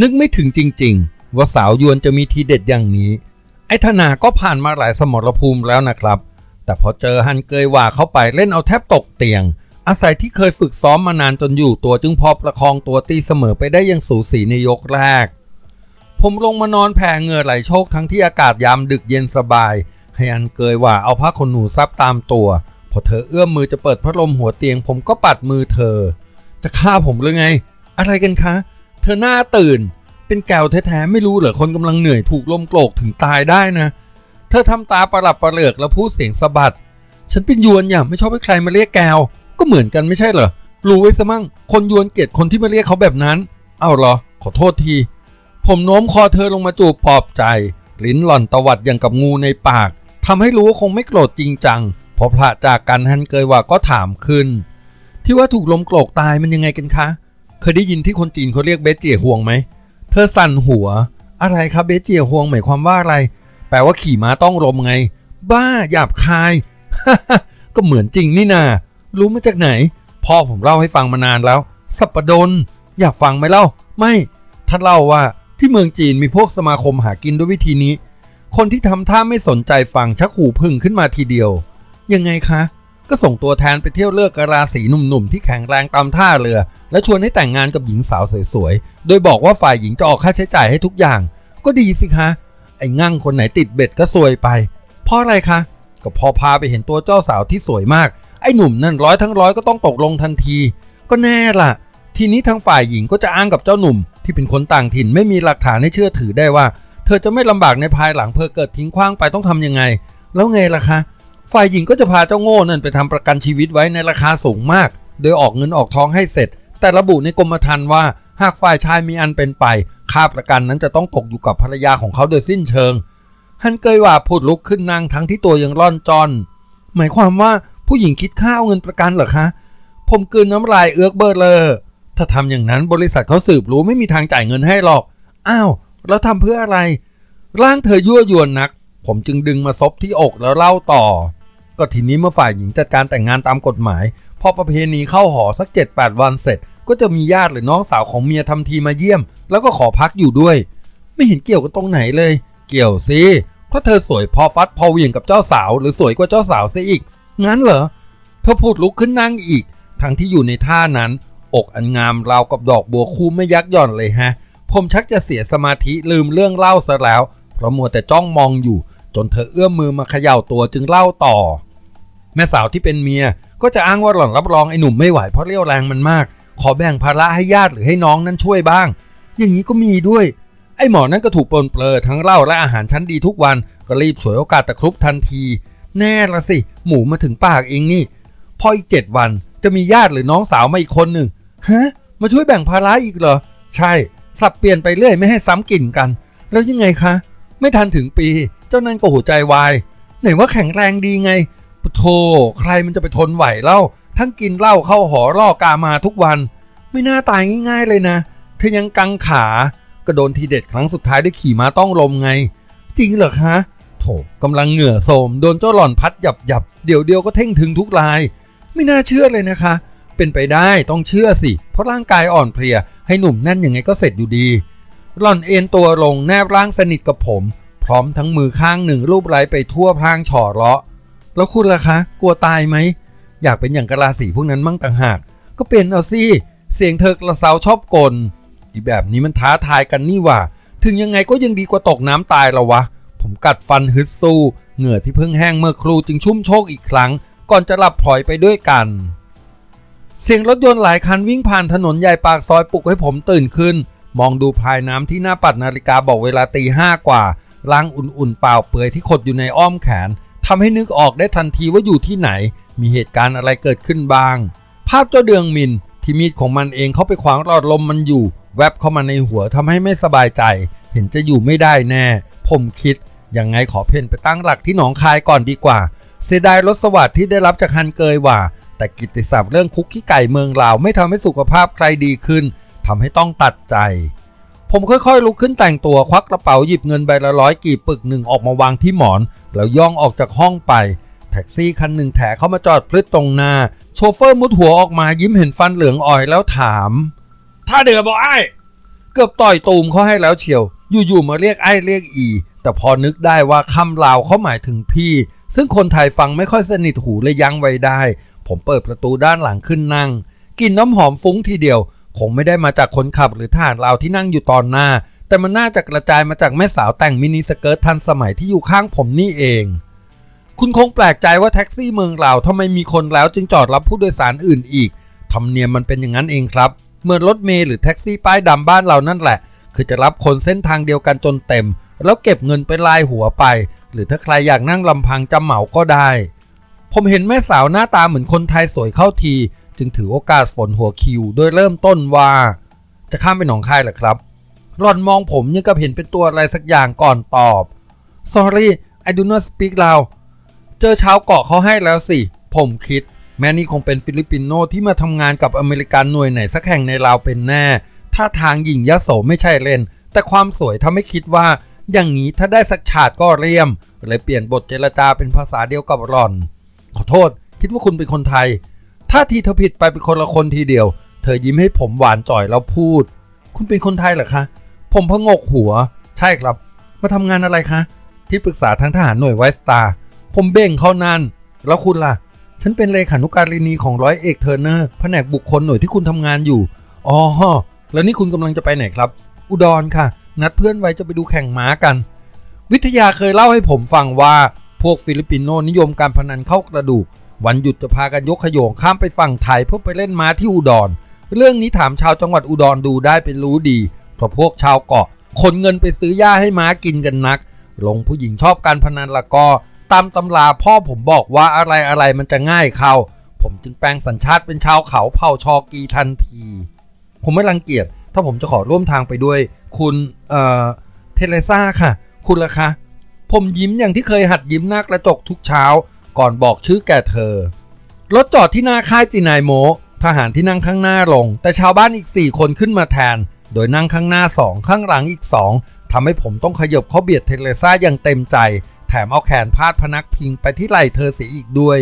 นึกไม่ถึงจริง ๆ ว่าสาวยวนจะมีทีเด็ดอย่างนี้ ไอ้ธนาก็ผ่านมาหลายสมรภูมิแล้วนะครับ แต่พอเจอฮันเกยว่าเข้าไปเล่นเอาแทบตกเตียง อาศัยที่เคยฝึกซ้อมมานานจนอยู่ตัวจึงพอประคองตัวตีเสมอไปได้อย่างสูสีในยกแรก ผมลงมานอนแผ่เหงื่อไหลโชกทั้งที่อากาศยามดึกเย็นสบาย ให้อันเกยว่าเอาผ้าขนหนูซับตามตัวพอเธอเอื้อมมือจะเปิดพัดลมหัวเตียง ผมก็ปัดมือเธอ จะฆ่าผมหรือไง อะไรกันคะ เธอหน้าตื่น เป็นแก้วแท้ๆไม่รู้เหรอคนกำลังเหนื่อยถูกลมโกรกถึงตายได้นะ เธอทำตาประหลับประเหลือกแล้วพูดเสียงสะบัด ฉันเป็นยวนอย่าไม่ชอบให้ใครมาเรียกแกวก็เหมือนกันไม่ใช่เหรอ รู้ไว้ซะมั่ง คนยวนเกลียดคนที่มาเรียกเขาแบบนั้น เอาเหรอ ขอโทษที ผมโน้มคอเธอลงมาจูบปลอบใจ ลิ้นหล่อนตวัดอย่างกับงูในปากทำให้รู้ว่าคงไม่โกรธจริงจัง พอพระจากกันฮันเกยว่าก็ถามขึ้น ที่ว่าถูกลมโกรกตายมันยังไงกันคะ เคยได้ยินที่คนจีนเขาเรียกเบสเจียห่วงไหม เธอสั่นหัว อะไรครับเบสเจียห่วงหมายความว่าอะไร แปลว่าขี่ม้าต้องลมไง บ้าหยาบคาย ก็เหมือนจริงนี่นา รู้มาจากไหน พ่อผมเล่าให้ฟังมานานแล้ว สัปปดน อยากฟังไหมเล่า ไม่ท่านเล่าว่าที่เมืองจีนมีพวกสมาคมหากินด้วยวิธีนี้ คนที่ทำท่าไม่สนใจฟังชักหูพึ่งขึ้นมาทีเดียว ยังไงคะ ก็ส่งตัวแทนไปเที่ยวเลือกกะราสีหนุ่มๆ ที่แข็งแรงตามท่าเรือ และชวนให้แต่งงานกับหญิงสาวสวยๆ โดยบอกว่าฝ่ายหญิงจะออกค่าใช้จ่ายให้ทุกอย่าง ก็ดีสิคะ ไอ้งั่งคนไหนติดเบ็ดก็ซวยไป เพราะอะไรคะ ก็พอพาไปเห็นตัวเจ้าสาวที่สวยมาก ไอ้หนุ่มนั่นร้อยทั้งร้อยก็ต้องตกลงทันที ก็แน่ล่ะ ทีนี้ทางฝ่ายหญิงก็จะอ้างกับเจ้าหนุ่ม ที่เป็นคนต่างถิ่นไม่มีหลักฐานให้เชื่อถือได้ว่า เธอจะไม่ลำบากในภายหลังเพื่อเกิดทิ้งขว้างไปต้องทำยังไง แล้วไงล่ะคะ ฝ่ายหญิงก็จะพาเจ้าโง่นั่นไปทำประกันชีวิตไว้ในราคาสูงมาก โดยออกเงินออกท้องให้เสร็จ แต่ระบุในกรมธรรม์ว่า หากฝ่ายชายมีอันเป็นไป ค่าประกันนั้นจะต้องตกอยู่กับภรรยาของเขาโดยสิ้นเชิง ฮันเกยว่าพูดลุกขึ้นนั่งทั้งที่ตัวยังร่อนจอน หมายความว่าผู้หญิงคิดค่าเอาเงินประกันเหรอคะ ผมกืนน้ำลายเอือกเบิดเลยถ้าทำอย่างนั้นบริษัทเขาสืบรู้ไม่มีทางจ่ายเงินให้หรอก อ้าวแล้วทำเพื่ออะไร ร่างเธอยั่วยวนนัก ผมจึงดึงมาซบที่อกแล้วเล่าต่อ ก็ทีนี้เมื่อฝ่ายหญิงจัดการแต่งงานตามกฎหมาย พอประเพณีเข้าหอสัก 7-8 วันเสร็จ ก็จะมีญาติหรือน้องสาวของเมียทำทีมาเยี่ยม แล้วก็ขอพักอยู่ด้วย ไม่เห็นเกี่ยวกันตรงไหนเลย เกี่ยวสิเพราะเธอสวยพอฟัดพอเหวี่ยงกับเจ้าสาว หรือสวยกว่าเจ้าสาวซะอีก งั้นเหรอเธอพูดลุกขึ้นนั่งอีก ทั้งที่อยู่ในท่านั้น อกอันงามราวกับดอกบัวคู่ไม่ยักย่อนเลยฮะ ผมชักจะเสียสมาธิลืมเรื่องเล่าซะแล้ว เพราะมัวแต่จ้องมองอยู่ จนเธอเอื้อมมือมาเขย่าตัวจึงเล่าต่อ แม่สาวที่เป็นเมีย ก็จะอ้างว่าหล่อนรับรองไอ้หนุ่มไม่ไหวเพราะเรี่ยวแรงมันมาก ขอแบ่งภาระให้ญาติหรือให้น้องนั้นช่วยบ้าง อย่างนี้ก็มีด้วย ไอ้หมอนั่นก็ถูกปลนเปลือทั้งเหล้าและอาหารชั้นดีทุกวันก็รีบฉวยโอกาสตะครุบทันที แน่ละสิ หมูมาถึงปากเองนี่พออีกเจ็ดวันจะมีญาติหรือน้องสาวมาอีกคนหนึ่งฮะมาช่วยแบ่งภาระอีกเหรอ ใช่ สับเปลี่ยนไปเรื่อยไม่ให้ซ้ำกลิ่นกัน แล้วยังไงคะ ไม่ทันถึงปี เจ้านั่นก็หัวใจวาย ไหนว่าแข็งแรงดีไง โธใครมันจะไปทนไหวเล่า ทั้งกินเหล้าเข้าหอล่อกามาทุกวัน ไม่น่าตายง่าย ๆเลยนะ เธอยังกังขา ก็โดนทีเด็ดครั้งสุดท้ายด้วยขี่ม้าต้องลมไง จริงเหรอคะโถกำลังเหงื่อโสม โดนเจ้าหล่อนพัดหยับหยับเดี๋ยวเดียวก็เท่งถึงทุกลาย ไม่น่าเชื่อเลยนะคะ เป็นไปได้ต้องเชื่อสิ เพราะร่างกายอ่อนเพลีย ให้หนุ่มแน่นยังไงก็เสร็จอยู่ดี หล่อนเอ็นตัวลงแนบร่างสนิทกับผม พร้อมทั้งมือข้างหนึ่งรูปไล้ไปทั่วพรางฉ่อเลาะ แล้วคุณล่ะคะ กลัวตายไหม อยากเป็นอย่างกะลาสีพวกนั้นมั่งต่างหาก ก็เป็นเอาสิเสียงเธอกระเซาชอบกล อีแบบนี้มันท้าทายกันนี่ว่า ถึงยังไงก็ยังดีกว่าตกน้ำตายล้วะ ผมกัดฟันฮึดสู้เหงื่อที่เพิ่งแห้งเมื่อครูจึงชุ่มโชกอีกครั้ง ก่อนจะหลับพลอยไปด้วยกัน เสียงรถยนต์หลายคันวิ่งผ่านถนนใหญ่ปากซอยปลุกให้ผมตื่นขึ้น มองดูพายน้ำที่หน้าปัดนาฬิกาบอกเวลาตีห้ากว่าร่างอุ่นๆเปล่าเปลือยที่ขดอยู่ในอ้อมแขน ทำให้นึกออกได้ทันทีว่าอยู่ที่ไหน มีเหตุการณ์อะไรเกิดขึ้นบ้าง ภาพเจ้าเดืองมินที่มีดของมันเองเข้าไปขวางหลอดลมมันอยู่ แวบเข้ามาในหัวทำให้ไม่สบายใจ เห็นจะอยู่ไม่ได้แน่ ผมคิดยังไงขอเพนไปตั้งหลักที่หนองคายก่อนดีกว่า เสียดายรถสวัสดิ์ที่ได้รับจากฮันเกยว่า แต่กิตติศัพท์เรื่องคุกขี้ไก่เมืองลาวไม่ทำให้สุขภาพใครดีขึ้นทำให้ต้องตัดใจ ผมค่อยๆลุกขึ้นแต่งตัวควักกระเป๋าหยิบเงินใบละร้อยกีบปึกหนึ่งออกมาวางที่หมอน แล้วย่องออกจากห้องไป แท็กซี่คันหนึ่งแถเข้ามาจอดพลึดตรงหน้า โชเฟอร์มุดหัวออกมายิ้มเห็นฟันเหลืองอ่อยแล้วถาม ถ้าเดือบอกไอ้เกือบต่อยตูมเขาให้แล้วเชียว อยู่ๆมาเรียกไอ้เรียกอี แต่พอนึกได้ว่าคำลาวเขาหมายถึงพี่ ซึ่งคนไทยฟังไม่ค่อยสนิทหูเลยยั้งไว้ได้ ผมเปิดประตูด้านหลังขึ้นนั่งกลินน้ำหอมฟุ้งทีเดียว คงไม่ได้มาจากคนขับหรือทหารลาที่นั่งอยู่ตอนหน้า แต่มันน่าจะกระจายมาจากแม่สาวแต่งมินิสเกิร์ตทันสมัยที่อยู่ข้างผมนี่เอง คุณคงแปลกใจว่าแท็กซี่เมืองลาทำไมมีคนแล้วจึงจอดรับผู้โดยสารอื่นอีกธรรมเนียมมันเป็นอย่างนั้นเองครับเมื่อรถเมล์หรือแท็กซี่ป้ายดำบ้านเรานั่นแหละ คือจะรับคนเส้นทางเดียวกันจนเต็ม แล้วเก็บเงินเป็นลายหัวไป หรือถ้าใครอยากนั่งลำพังจำเหมาก็ได้ ผมเห็นแม่สาวหน้าตาเหมือนคนไทยสวยเข้าที จึงถือโอกาสฝนหัวคิว โดยเริ่มต้นว่า จะข้ามไปหนองคายเหรอครับหล่อนมองผมยังกับเห็นเป็นตัวอะไรสักอย่างก่อนตอบ sorry I do not speak ลาวเจอชาวเกาะเขาให้แล้วสิ ผมคิด แม่นี่คงเป็นฟิลิปปินโนที่มาทำงานกับอเมริกันหน่วยไหนสักแห่งในลาวเป็นแน่ถ้าทางหญิงยโสไม่ใช่เล่น แต่ความสวยทำให้คิดว่า อย่างนี้ถ้าได้สักฉาดก็เรียมเลยเปลี่ยนบทเจรจาเป็นภาษาเดียวกับหล่อน ขอโทษ คิดว่าคุณเป็นคนไทย ถ้าทีเธอผิดไปเป็นคนละคนทีเดียว เธอยิ้มให้ผมหวานจ่อยแล้วพูด คุณเป็นคนไทยเหรอคะ ผมพงกหัว ใช่ครับ มาทำงานอะไรคะ ที่ปรึกษาทางทหารหน่วยไวสตาร์ ผมเบ่งเขานั่นแล้วคุณล่ะ ฉันเป็นเลขานุการินีของร้อยเอกเทอร์เนอร์ แผนกบุคคลหน่วยที่คุณทำงานอยู่ อ๋อ แล้วนี่คุณกำลังจะไปไหนครับ อุดรค่ะ นัดเพื่อนไว้จะไปดูแข่งม้ากัน วิทยาเคยเล่าให้ผมฟังว่า พวกฟิลิปปินโนนิยมการพนันเข้ากระดูก วันหยุดจะพากันยกขยงข้ามไปฝั่งไทยเพื่อไปเล่นม้าที่อุดร เรื่องนี้ถามชาวจังหวัดอุดรดูได้เป็นรู้ดี เพราะพวกชาวเกาะขนเงินไปซื้อหญ้าให้ม้ากินกันนัก ลงผู้หญิงชอบการพนันละก็ ตามตำราพ่อผมบอกว่าอะไรอะไรมันจะง่ายเขาผมจึงแปลงสัญชาติเป็นชาวเขาเผ่าชอกีทันที ผมไม่รังเกียจ ถ้าผมจะขอร่วมทางไปด้วย คุณเอ่อเทเลซ่าค่ะ คุณล่ะคะ ผมยิ้มอย่างที่เคยหัดยิ้มหน้ากระจกทุกเช้า ก่อนบอกชื่อแก่เธอ รถจอดที่หน้าค่ายจินายโม ทหารที่นั่งข้างหน้าลง แต่ชาวบ้านอีก 4 คนขึ้นมาแทน โดยนั่งข้างหน้า 2 ข้างหลังอีก 2ทำให้ผมต้องขยบเข้าเบียดเทเลซ่าอย่างเต็มใจ แถมเอาแขนพาดพนักพิงไปที่ไหล่เธอเสียอีกด้วย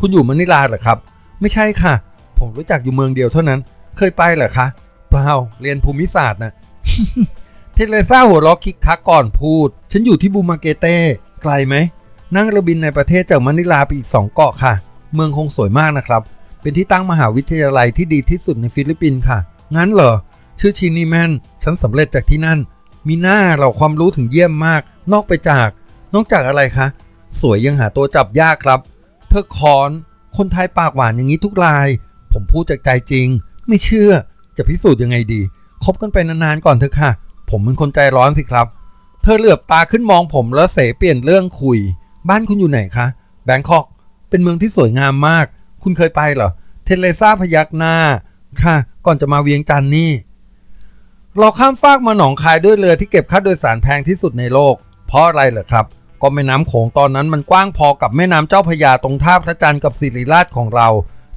คุณอยู่มะนิลาเหรอครับ ไม่ใช่ค่ะ ผมรู้จักอยู่เมืองเดียวเท่านั้น เคยไปเหรอคะ เปล่า เรียนภูมิศาสตร์นะเทเลซ่าหัวเราะคิกคักก่อนพูด ฉันอยู่ที่บูมาเกเต้ไกลไหม นั่งเรือบินในประเทศจากมะนิลาไปอีก 2 เกาะค่ะ เมืองคงสวยมากนะครับ เป็นที่ตั้งมหาวิทยาลัยที่ดีที่สุดในฟิลิปปินส์ค่ะ งั้นเหรอ ชื่อชินีแมนฉันสำเร็จจากที่นั่น มีหน้าเราความรู้ถึงเยี่ยมมาก นอกไปจาก นอกจากอะไรคะ สวยยังหาตัวจับยากครับ เธอคอน คนไทยปากหวานอย่างนี้ทุกราย ผมพูดจากใจจริง ไม่เชื่อ จะพิสูจน์ยังไงดี คบกันไปนานๆก่อนเถอะค่ะ ผมเป็นคนใจร้อนสิครับ เธอเหลือบตาขึ้นมองผมแล้วเสเปลี่ยนเรื่องคุย บ้านคุณอยู่ไหนคะ แบงคอก เป็นเมืองที่สวยงามมาก คุณเคยไปเหรอ เทเลซ่าพยักหน้า ค่ะ ก่อนจะมาเวียงจันนี่ เราข้ามฟากมาหนองคายด้วยเรือที่เก็บค่าโดยสารแพงที่สุดในโลก เพราะอะไรเหรอครับ ก็แม่น้ำโขงตอนนั้นมันกว้างพอกับแม่น้ำเจ้าพยาตรงท่าพระจันทร์กับสิริราชของเรา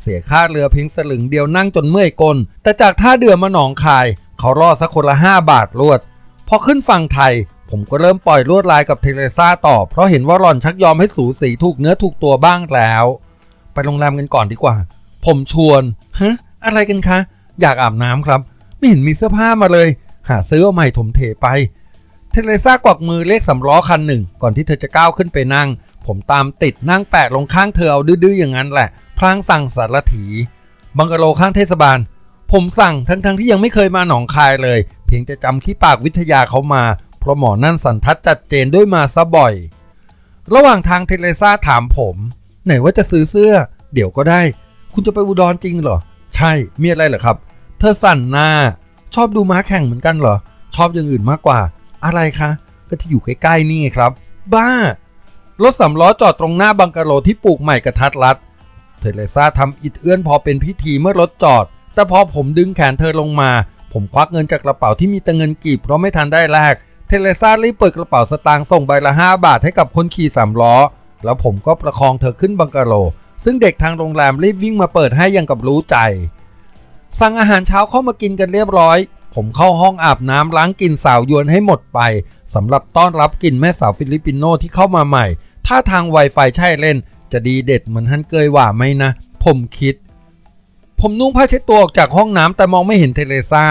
เสียค่าเรือเพียงสลึงเดียวนั่งจนเมื่อยก้นแต่จากท่าเดือมาหนองคาย เขาล่อสักคนละ5บาทรวด พอขึ้นฝั่งไทย ผมก็เริ่มปล่อยลวดลายกับเทเลซ่าต่อ เพราะเห็นว่าหล่อนชักยอมให้สูสีถูกเนื้อถูกตัวบ้างแล้ว ไปโรงแรมกันก่อนดีกว่า ผมชวนฮะอะไรกันคะ อยากอาบน้ำครับ ไม่เห็นมีเสื้อผ้ามาเลย หาซื้อเอาใหม่ถมเทไป เทเลซ่ากวักมือเลขสำล้อคันหนึ่ง ก่อนที่เธอจะก้าวขึ้นไปนั่ง ผมตามติดนั่งแปะลงข้างเธอเอาดื้อๆอย่างนั้นแหละ พลางสั่งสารถีบังกะโลข้างเทศบาล ผมสั่งทั้งๆที่ยังไม่เคยมาหนองคายเลย เพียงแต่จำขี้ปากวิทยาเขามา เพราะหมอนั่นสันทัดจัดเจนด้วยมาซะบ่อย ระหว่างทางเทเลซ่าถามผม ไหนว่าจะซื้อเสื้อ เดี๋ยวก็ได้ คุณจะไปอุดรจริงเหรอ ใช่ มีอะไรเหรอครับ เธอสั่นหน้า ชอบดูม้าแข่งเหมือนกันเหรอ ชอบอย่างอื่นมากกว่า อะไรคะ ก็ที่อยู่ใกล้ๆนี่ไงครับ บ้า รถสำล้อจอดตรงหน้าบังกะโลที่ปลูกใหม่กระทัดรัด เทเลซ่าทำอิดเอื้อนพอเป็นพิธีเมื่อรถจอด แต่พอผมดึงแขนเธอลงมา ผมควักเงินจากกระเป๋าที่มีแต่เงินกีบเพราะไม่ทันได้แลก เทเลซ่ารีบเปิดกระเป๋าสตางค์ส่งใบละ 5 บาทให้กับคนขี่สามล้อ แล้วผมก็ประคองเธอขึ้นบังกะโล ซึ่งเด็กทางโรงแรมรีบวิ่งมาเปิดให้อยังกับรู้ใจ สั่งอาหารเช้าเข้ามากินกันเรียบร้อย ผมเข้าห้องอาบน้ำล้างกลิ่นสาวยวนให้หมดไปสำหรับต้อนรับกลิ่นแม่สาวฟิลิปปินโนที่เข้ามาใหม่ถ้าทาง Wi-Fi ใช่เล่น จะดีเด็ดเหมือนฮันเกยว่าไหมนะ ผมคิด ผมนุ่งผ้าเช็ดตัวออกจากห้องน้ำแต่มองไม่เห็นเทเลซา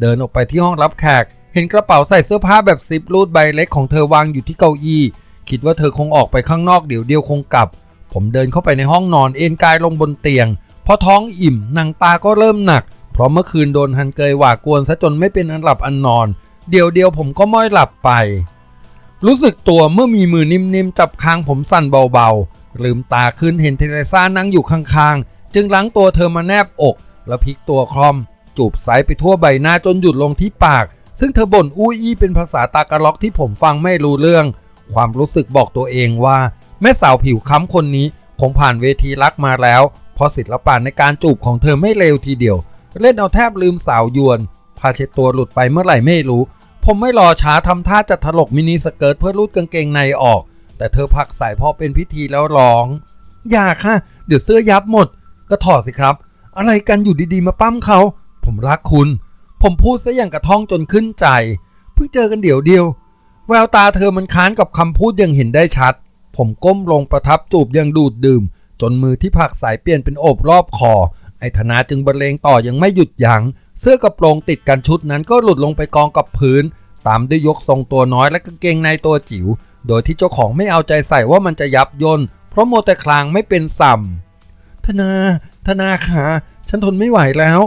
เดินออกไปที่ห้องรับแขก เห็นกระเป๋าใส่เสื้อผ้าแบบซิปรูดใบเล็กของเธอวางอยู่ที่เก้าอี้คิดว่าเธอคงออกไปข้างนอกเดี๋ยวเดียวคงกลับ ผมเดินเข้าไปในห้องนอนเอนกายลงบนเตียง พอท้องอิ่มนางตาก็เริ่มหนัก เพราะเมื่อคืนโดนฮันเกยหวากวนซะจนไม่เป็นอันหลับอันนอน เดี๋ยวเดียวผมก็ม้อยหลับไป รู้สึกตัวเมื่อมีมือนิ่มๆจับคางผมสั่นเบาๆ ลืมตาขึ้นเห็นเทเรซ่านั่งอยู่ข้างๆ จึงล้างตัวเธอมาแนบอก แล้วพลิกตัวคลอม จูบไซไปทั่วใบหน้าจนหยุดลงที่ปาก ซึ่งเธอบ่นอู้อี้เป็นภาษาตากะล็อกที่ผมฟังไม่รู้เรื่อง ความรู้สึกบอกตัวเองว่า แม่สาวผิวค้ำคนนี้คงผ่านเวทีรักมาแล้ว เพราะศิลปะในการจูบของเธอไม่เลวทีเดียว เล่นเอาแทบลืมสาวยวนพาเช็ดตัวหลุดไปเมื่อไหร่ไม่รู้ ผมไม่รอช้าทำท่าจะถลกมินิสเกิร์ตเพื่อรูดกางเกงในออก แต่เธอผักใส่พอเป็นพิธีแล้วร้อง อย่าค่ะ เดี๋ยวเสื้อยับหมด ก็ถอดสิครับ อะไรกันอยู่ดีๆมาปั้มเขา ผมรักคุณ ผมพูดซะอย่างกระท่องจนขึ้นใจ เพิ่งเจอกันเดี๋ยวเดียว แววตาเธอมันค้านกับคำพูดอย่างเห็นได้ชัด ผมก้มลงประทับจูบอย่างดูดดื่ม จนมือที่ผักสายเปลี่ยนเป็นโอบรอบคอ ไอ้ธนาจึงบรรเลงต่อยังไม่หยุดยัง้ง เสื้อกระโปรงติดกันชุดนั้นก็หลุดลงไปกองกับพื้น ตามด้วยยกทรงตัวน้อยและกางเกงในตัวจิ๋ว โดยที่เจ้าของไม่เอาใจใส่ว่ามันจะยับย่นเพราะโมแต่คลางไม่เป็นสัมธนา ธนาขาฉันทนไม่ไหวแล้ว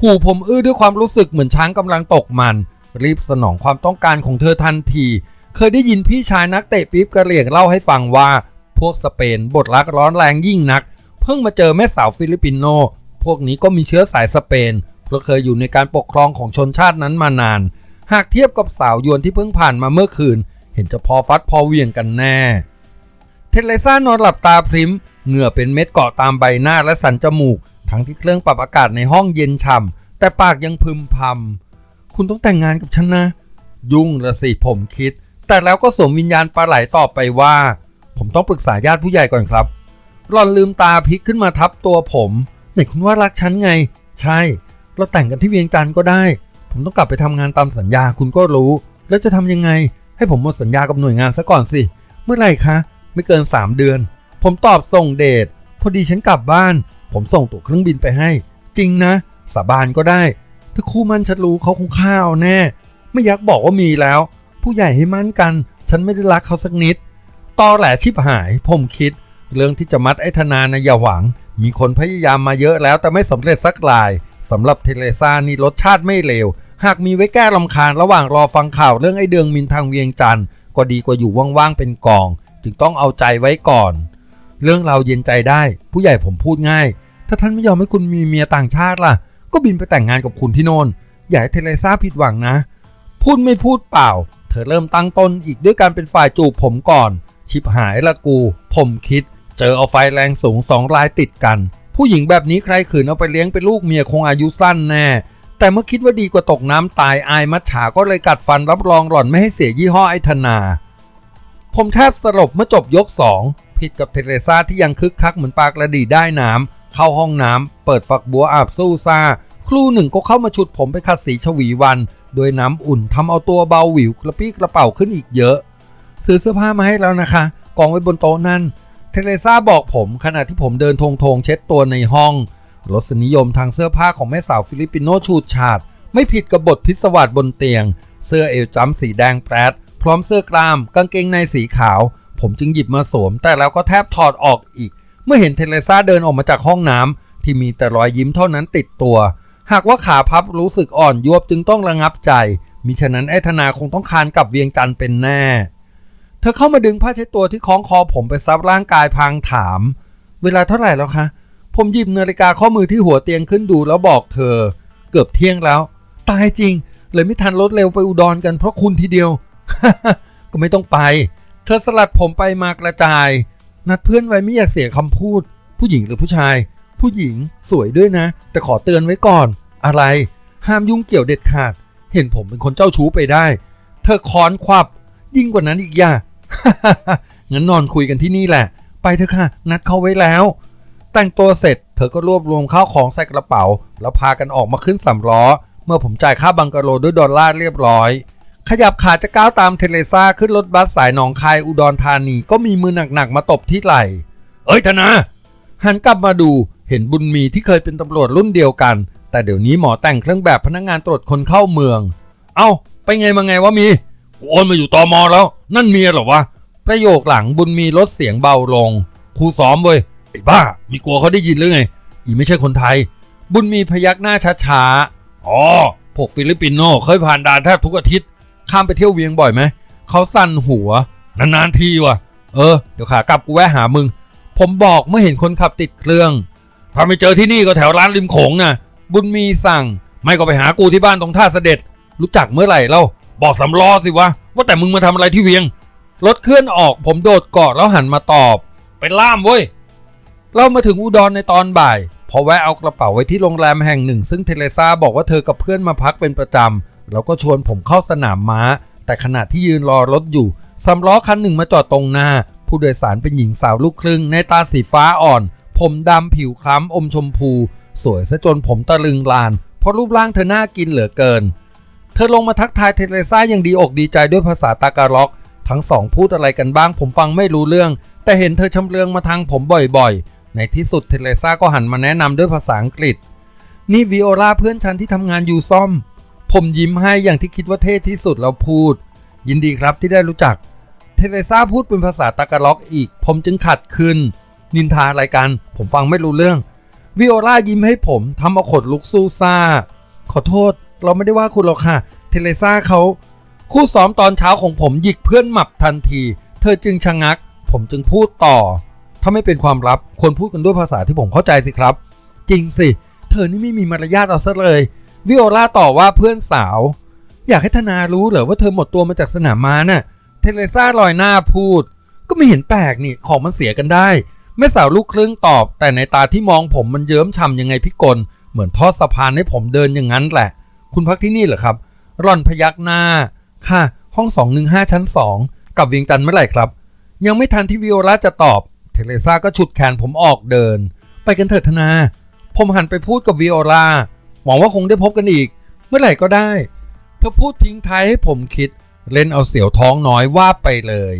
หูผมอื้อด้วยความรู้สึกเหมือนช้างกำลังตกมัน รีบสนองความต้องการของเธอทันที เคยได้ยินพี่ชายนักเตะปี๊บกระเหลี่ยงเล่าให้ฟังว่า พวกสเปนบทรักร้อนแรงยิ่งนัก เพิ่งมาเจอแม่สาวฟิลิปปินโน พวกนี้ก็มีเชื้อสายสเปน เพราะเคยอยู่ในการปกครองของชนชาตินั้นมานาน หากเทียบกับสาวยวนที่เพิ่งผ่านมาเมื่อคืน เห็นจะพอฟัดพอเวียงกันแน่ เทเลซ่านอนหลับตาพริม เหงื่อเป็นเม็ดเกาะตามใบหน้าและสันจมูก ทั้งที่เครื่องปรับอากาศในห้องเย็นฉ่ำแต่ปากยังพึมพำคุณต้องแต่งงานกับฉันนะ ยุ่งละสิผมคิด แต่แล้วก็สวมวิญญาณปลาไหลตอบไปว่า ผมต้องปรึกษาญาติผู้ใหญ่ก่อนครับหลอนลืมตาพลิกขึ้นมาทับตัวผมไหนคุณว่ารักฉันไง ใช่ เราแต่งกันที่เวียงจันทร์ก็ได้ ผมต้องกลับไปทำงานตามสัญญาคุณก็รู้ แล้วจะทำยังไง ให้ผมหมดสัญญากับหน่วยงานซะก่อนสิ เมื่อไหร่คะ ไม่เกิน 3 เดือน ผมตอบส่งเดทพอดีฉันกลับบ้าน ผมส่งตั๋วเครื่องบินไปให้ จริงนะ สาบานก็ได้ ถ้าคู่มั่นฉันรู้เขาคงข้าวแน่ ไม่อยากบอกว่ามีแล้ว ผู้ใหญ่ให้มั่นกัน ฉันไม่ได้รักเขาสักนิดตอแหลชิบหาย ผมคิด เรื่องที่จะมัดไอ้ธนานะอย่าหวัง มีคนพยายามมาเยอะแล้วแต่ไม่สำเร็จสักรายสำหรับเทเลซานี่รสชาติไม่เลว หากมีไว้แก้ลำคาญระหว่างรอฟังข่าวเรื่องไอ้เดืองมินทางเวียงจันทร์ก็ดีกว่าอยู่ว่างๆเป็นกอง จึงต้องเอาใจไว้ก่อน เรื่องเราเย็นใจได้ ผู้ใหญ่ผมพูดง่าย ถ้าท่านไม่ยอมให้คุณมีเมียต่างชาติล่ะ ก็บินไปแต่งงานกับคุณที่โน่นอย่าให้เทเลซ่าผิดหวังนะ พูดไม่พูดเปล่า เธอเริ่มตั้งต้นอีกด้วยการเป็นฝ่ายจูบผมก่อน ชิบหายละกู ผมคิด เจอเอาไฟแรงสูงสองรายติดกัน ผู้หญิงแบบนี้ใครขืนเอาไปเลี้ยงเป็นลูกเมียคงอายุสั้นแน่แต่เมื่อคิดว่าดีกว่าตกน้ำตายอายมัดฉาก็เลยกัดฟันรับรองหล่อนไม่ให้เสียยี่ห้อไอธนา ผมแทบสลบเมื่อจบยกสอง ผิดกับเทเรซาที่ยังคึกคักเหมือนปลากระดีได้น้ำเข้าห้องน้ำเปิดฝักบัวอาบสู้ซาครูหนึ่งก็เข้ามาฉุดผมไปขัดสีชวีวันโดยน้ำอุ่นทำเอาตัวเบาหวิวกระปี้กระเป๋าขึ้นอีกเยอะ ซื้อเสื้อผ้ามาให้แล้วนะคะ กองไว้บนโต๊ะนั่น เทเรซาบอกผมขณะที่ผมเดินทงทงๆเช็ดตัวในห้องรสนิยมทางเสื้อผ้าของแม่สาวฟิลิปปิโนชูดฉาดไม่ผิดกับบทพิศวาสบนเตียง เสื้อเอวจ้ำสีแดงแปรดพร้อมเสื้อกล้าม กางเกงในสีขาว ผมจึงหยิบมาสวม แต่แล้วก็แทบถอดออกอีก เมื่อเห็นเทเลซ่าเดินออกมาจากห้องน้ำที่มีแต่รอยยิ้มเท่านั้นติดตัว หากว่าขาพับรู้สึกอ่อนยวบจึงต้องระงับใจ มิฉะนั้นไอ้ธนาคงต้องคานกลับเวียงจันทร์เป็นแน่ เธอเข้ามาดึงผ้าเช็ดตัวที่คล้องคอผมไปซับร่างกายพางถาม เวลาเท่าไหร่แล้วคะ ผมหยิบนาฬิกาข้อมือที่หัวเตียงขึ้นดูแล้วบอกเธอ เกือบเที่ยงแล้ว ตายจริง เลยไม่ทันรถเร็วไปอุดรกันเพราะคุณทีเดียวก็ไม่ต้องไป เธอสลัดผมไปมากระจาย นัดเพื่อนไว้ไม่อยากเสียคำพูด ผู้หญิงหรือผู้ชาย ผู้หญิงสวยด้วยนะ แต่ขอเตือนไว้ก่อน อะไร ห้ามยุ่งเกี่ยวเด็ดขาด เห็นผมเป็นคนเจ้าชู้ไปได้ เธอค้อนควับ ยิ่งกว่านั้นอีกอย่างั้นนอนคุยกันที่นี่แหละ ไปเถอะค่ะ นัดเขาไว้แล้ว แต่งตัวเสร็จ เธอก็รวบรวมข้าวของใส่กระเป๋า แล้วพากันออกมาขึ้นสำล้อ เมื่อผมจ่ายค่าบังกะโลด้วยดอลลาร์เรียบร้อย ขยับขาจะก้าวตามเทเลซ่าขึ้นรถบัสสายหนองคายอุดรธานีก็มีมือหนักๆมาตบที่ไหล่ เอ้ยธนา หันกลับมาดูเห็นบุญมีที่เคยเป็นตำรวจรุ่นเดียวกัน แต่เดี๋ยวนี้หมอแต่งเครื่องแบบพนักงานตรวจคนเข้าเมือง เอ้า ไปไงมาไงวะมีโอนมาอยู่ตอมอแล้ว นั่นเมียเหรอวะ ประโยคหลังบุญมีลดเสียงเบาลงครูซ้อมเว้ยไอ้บ้า มีกลัวเขาได้ยินหรือไง อีไม่ใช่คนไทย บุญมีพยักหน้าช้าๆอ๋อพวกฟิลิปปินโนเคยผ่านด่านแทบทุกอาทิตย์ ข้ามไปเที่ยวเวียงบ่อยไหมเขาสั่นหัวนานๆทีว่ะ เออ เดี๋ยวขากลับกูแวะหามึง ผมบอกเมื่อเห็นคนขับติดเครื่อง ถ้าไม่เจอที่นี่ก็แถวร้านริมโขงนะบุญมีสั่ง ไม่ก็ไปหากูที่บ้านตรงท่าเสด็จ รู้จักเมื่อไหร่เล่า บอกสำล้อสิวะ ว่าแต่มึงมาทำอะไรที่เวียง รถเคลื่อนออก ผมโดดเกาะแล้วหันมาตอบ เป็นล่ามเว้ย เรามาถึงอุดรในตอนบ่าย พอแวะเอากระเป๋าไว้ที่โรงแรมแห่งหนึ่ง ซึ่งเทเลซาบอกว่าเธอกับเพื่อนมาพักเป็นประจำ แล้วก็ชวนผมเข้าสนามม้า แต่ขณะที่ยืนรอรถอยู่สำล้อคันหนึ่งมาจอดตรงหน้า ผู้โดยสารเป็นหญิงสาวลูกครึ่ง ในตาสีฟ้าอ่อน ผมดำผิวคล้ำอมชมพู สวยซะจนผมตะลึงลาน เพราะรูปร่างเธอน่ากินเหลือเกิน เธอลงมาทักทายเทเลซ่าอย่างดีอกดีใจด้วยภาษาตาการ็อก ทั้งสองพูดอะไรกันบ้าง ผมฟังไม่รู้เรื่อง แต่เห็นเธอชำเลืองมาทางผมบ่อยๆ ในที่สุดเทเลซ่าก็หันมาแนะนำด้วยภาษาอังกฤษ นี่วิโอลาเพื่อนฉันที่ทำงานอยู่ซ่อม ผมยิ้มให้อย่างที่คิดว่าเท่ที่สุดแล้วพูด ยินดีครับที่ได้รู้จัก เทเลซ่าพูดเป็นภาษาตากาล็อกอีก ผมจึงขัดขึ้น นินทาอะไรกัน ผมฟังไม่รู้เรื่องวิโอลายิ้มให้ผมทำเอาขดลุกสู้ซ่า ขอโทษ เราไม่ได้ว่าคุณหรอกค่ะ เทเลซ่าเขาคู่ซ้อมตอนเช้าของผมหยิกเพื่อนหมับทันที เธอจึงชะงัก ผมจึงพูดต่อ ถ้าไม่เป็นความลับควรพูดกันด้วยภาษาที่ผมเข้าใจสิครับ จริงสิ เธอนี่ไม่มีมารยาทเอาซะเลย วิโอลาต่อว่าเพื่อนสาว อยากให้ธนารู้เหรอว่าเธอหมดตัวมาจากสนามม้าน่ะ เทเลซ่าลอยหน้าพูด ก็ไม่เห็นแปลกนี่ของมันเสียกันได้แม่สาวลูกครึ่งตอบ แต่ในตาที่มองผมมันเยิ้มช่ำยังไงพี่กล เหมือนทอดสะพานให้ผมเดินอย่างนั้นแหละ คุณพักที่นี่เหรอครับ ร่อนพยักหน้า ค่ะ ห้อง215ชั้น2กลับเวียงจันทร์เมื่อไหร่ครับ ยังไม่ทันที่วิโอลาจะตอบ เทเลซ่าก็ฉุดแขนผมออกเดิน ไปกันเถิดธนา ผมหันไปพูดกับวิโอลา หวังว่าคงได้พบกันอีก เมื่อไหร่ก็ได้ เธอพูดทิ้งท้ายให้ผมคิด เล่นเอาเสียวท้องน้อยว่าไปเลย